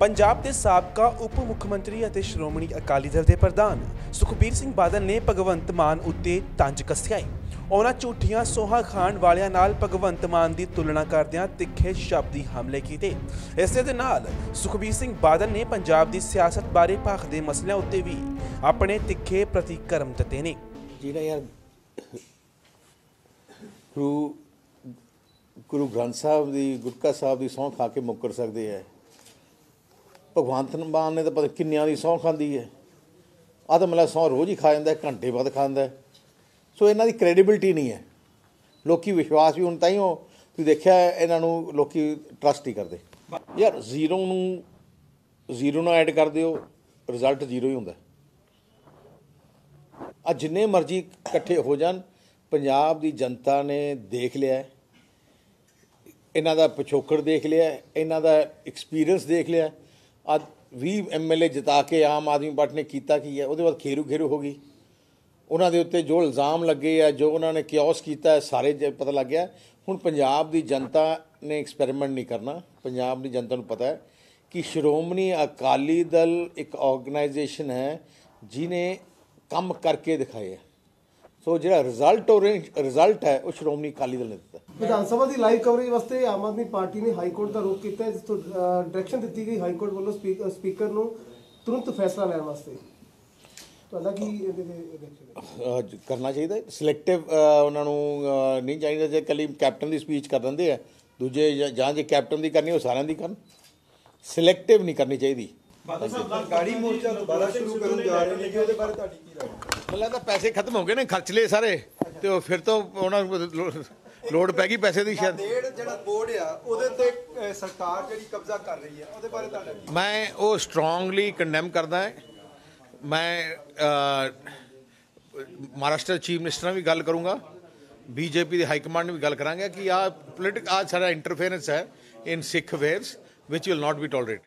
ਪੰਜਾਬ ਦੇ ਸਾਬਕਾ ਉਪ ਮੁੱਖ ਮੰਤਰੀ ਅਤੇ ਸ਼੍ਰੋਮਣੀ ਅਕਾਲੀ ਦਲ ਦੇ ਪ੍ਰਧਾਨ ਸੁਖਬੀਰ ਸਿੰਘ ਬਾਦਲ ਨੇ ਭਗਵੰਤ ਮਾਨ ਉੱਤੇ ਤੰਜ ਕੱਸਿਆ ਹੈ ਉਹਨਾਂ ਝੂਠੀਆਂ ਸੋਹਾ ਖਾਣ ਵਾਲਿਆਂ ਨਾਲ ਭਗਵੰਤ ਮਾਨ ਦੀ ਤੁਲਨਾ ਕਰਦਿਆਂ ਤਿੱਖੇ ਸ਼ਬਦੀ ਹਮਲੇ ਕੀਤੇ। ਇਸੇ ਦੇ ਨਾਲ ਸੁਖਬੀਰ ਸਿੰਘ ਬਾਦਲ ਨੇ ਪੰਜਾਬ ਦੀ ਸਿਆਸਤ ਬਾਰੇ ਭਾਖਦੇ ਮਸਲਿਆਂ ਉੱਤੇ ਵੀ ਆਪਣੇ ਤਿੱਖੇ ਪ੍ਰਤੀਕਰਮ ਦਿੱਤੇ ਨੇ। ਜਿਹੜਾ ਯਾਰ ਗੁਰੂ ਗੁਰੂ ਗ੍ਰੰਥ ਸਾਹਿਬ ਦੀ ਗੁਰਕਾ ਸਾਹਿਬ ਦੀ ਸਹੁੰ ਖਾ ਕੇ ਮੁੱਕਰ ਸਕਦੇ ਹੈ ਭਗਵੰਤ ਮਾਨ ਨੇ ਤਾਂ ਪਤਾ ਕਿੰਨਿਆਂ ਦੀ ਸਹੁੰ ਖਾਂਦੀ ਹੈ। ਆਹ ਤਾਂ ਮਤਲਬ ਸਹੁੰ ਰੋਜ਼ ਹੀ ਖਾ ਜਾਂਦਾ ਘੰਟੇ ਬਾਅਦ ਖਾਂਦਾ ਹੈ। ਸੋ ਇਹਨਾਂ ਦੀ ਕ੍ਰੈਡੀਬਿਲਟੀ ਨਹੀਂ ਹੈ। ਲੋਕੀ ਵਿਸ਼ਵਾਸ ਵੀ ਹੁਣ ਤਾਂ ਹੀ ਉਹ ਤੁਸੀਂ ਦੇਖਿਆ ਇਹਨਾਂ ਨੂੰ ਲੋਕੀ ਟਰਸਟ ਹੀ ਕਰਦੇ। ਯਾਰ ਜ਼ੀਰੋ ਨੂੰ ਜ਼ੀਰੋ ਨਾਲ ਐਡ ਕਰ ਦਿਓ ਰਿਜ਼ਲਟ ਜ਼ੀਰੋ ਹੀ ਹੁੰਦਾ ਹੈ। ਆ ਜਿੰਨੇ ਮਰਜ਼ੀ ਇਕੱਠੇ ਹੋ ਜਾਣ, ਪੰਜਾਬ ਦੀ ਜਨਤਾ ਨੇ ਦੇਖ ਲਿਆ ਇਹਨਾਂ ਦਾ ਪਿਛੋਕੜ ਦੇਖ ਲਿਆ ਇਹਨਾਂ ਦਾ ਐਕਸਪੀਰੀਅੰਸ ਦੇਖ ਲਿਆ ਆ 20 ਐਮਐਲਏ ਜਿਤਾ ਕੇ ਆਮ ਆਦਮੀ ਪਾਰਟੀ ਨੇ ਕੀਤਾ ਕੀ ਹੈ? ਉਹਦੇ ਬਾਅਦ ਖੇਰੂ ਖੇਰੂ ਹੋ ਗਈ। ਉਹਨਾਂ ਦੇ ਉੱਤੇ ਜੋ ਇਲਜ਼ਾਮ ਲੱਗੇ ਆ ਜੋ ਉਹਨਾਂ ਨੇ ਕਿਓਸ ਕੀਤਾ ਹੈ, ਸਾਰੇ ਜੇ ਪਤਾ ਲੱਗ ਗਿਆ। ਹੁਣ ਪੰਜਾਬ ਦੀ ਜਨਤਾ ਨੇ ਐਕਸਪੈਰੀਮੈਂਟ ਨਹੀਂ ਕਰਨਾ। ਪੰਜਾਬ ਦੀ ਜਨਤਾ ਨੂੰ ਪਤਾ ਹੈ ਕਿ ਸ਼੍ਰੋਮਣੀ ਅਕਾਲੀ ਦਲ ਇੱਕ ਆਰਗੇਨਾਈਜੇਸ਼ਨ ਹੈ ਜਿਨੇ ਕੰਮ ਕਰਕੇ ਦਿਖਾਏ ਹੈ। ਸੋ ਜਿਹੜਾ ਰਿਜ਼ਲਟ ਰਿਜ਼ਲਟ ਹੈ ਉਹ ਸ਼੍ਰੋਮਣੀ ਅਕਾਲੀ ਦਲ ਨੇ ਦਿੱਤਾ। ਵਿਧਾਨ ਸਭਾ ਦੀ ਲਾਈਵ ਕਵਰੇਜ ਵਾਸਤੇ ਆਮ ਆਦਮੀ ਪਾਰਟੀ ਨੇ ਹਾਈ ਕੋਰਟ ਦਾ ਰੁਖ ਕੀਤਾ ਹੈ ਜਿਸ ਤੋਂ ਡਾਇਰੈਕਸ਼ਨ ਦਿੱਤੀ ਗਈ ਹਾਈ ਕੋਰਟ ਵੱਲੋਂ ਸਪੀਕ- ਸਪੀਕਰ ਨੂੰ ਤੁਰੰਤ ਫੈਸਲਾ ਲੈਣ ਵਾਸਤੇ। ਤੁਹਾਡਾ ਕੀ ਇਹਦੇ ਤੇ ਹੈ? ਅਹ ਕਰਨਾ ਚਾਹੀਦਾ ਸਿਲੈਕਟਿਵ ਉਹਨਾਂ ਨੂੰ ਅਹ ਨਹੀਂ ਚਾਹੀਦਾ ਜੇ ਕੱਲੀ ਕੈਪਟਨ ਦੀ ਸਪੀਚ ਕਰ ਦਿੰਦੇ ਆ। ਦੂਜੇ ਜਾਂ- ਜਾਂ ਜੇ ਕੈਪਟਨ ਦੀ ਕਰਨੀ ਉਹ ਸਾਰਿਆਂ ਦੀ ਕਰਨ। ਸਿਲੈਕਟਿਵ ਨਹੀਂ ਕਰਨੀ ਚਾਹੀਦੀ। ਗਾੜੀ ਮੋਰਚਾ ਦੁਬਾਰਾ ਸ਼ੁਰੂ ਕਰਨ ਜਾ ਰਹੇ ਨੇ ਕਿ ਉਹਦੇ ਬਾਰੇ ਤੁਹਾਡੀ ਕੀ ਰਾਏ ਹੈ? ਮੈਨੂੰ ਲੱਗਦਾ ਪੈਸੇ ਖਤਮ ਹੋ ਗਏ ਨੇ ਖਰਚ ਲਏ ਸਾਰੇ ਤੇ ਉਹ ਫਿਰ ਤੋਂ ਉਹਨਾਂ ਨੂੰ ਲੋੜ ਪੈ ਗਈ ਪੈਸੇ ਦੀ ਸ਼ਾਇਦ। ਡੇਢ ਜਿਹੜਾ ਬੋਰਡ ਆ ਉਹਦੇ ਤੇ ਸਰਕਾਰ ਜਿਹੜੀ ਕਬਜ਼ਾ ਕਰ ਰਹੀ ਹੈ ਉਹਦੇ ਬਾਰੇ ਤੁਹਾਡਾ ਮੈਂ ਉਹ ਸਟਰੋਂਗਲੀ ਕੰਡੈਮ ਕਰਦਾ ਹਾਂ। ਮੈਂ ਮਹਾਰਾਸ਼ਟਰ ਚੀਫ ਮਿਨਿਸਟਰ ਨਾਲ ਵੀ ਗੱਲ ਕਰੂੰਗਾ। ਬੀਜੇਪੀ ਦੇ ਹਾਈ ਕਮਾਂਡ ਨਾਲ ਵੀ ਗੱਲ ਕਰਾਂਗੇ ਕਿ ਆ ਪੋਲਿਟਿਕ ਆ ਸਾਰਾ ਇੰਟਰਫੇਰੈਂਸ ਹੈ ਇਨ ਸਿੱਖ ਅਫੇਅਰਸ ਵਿਚ ਵਿਲ ਨਾਟ ਬੀ ਟੋਲਰੇਟ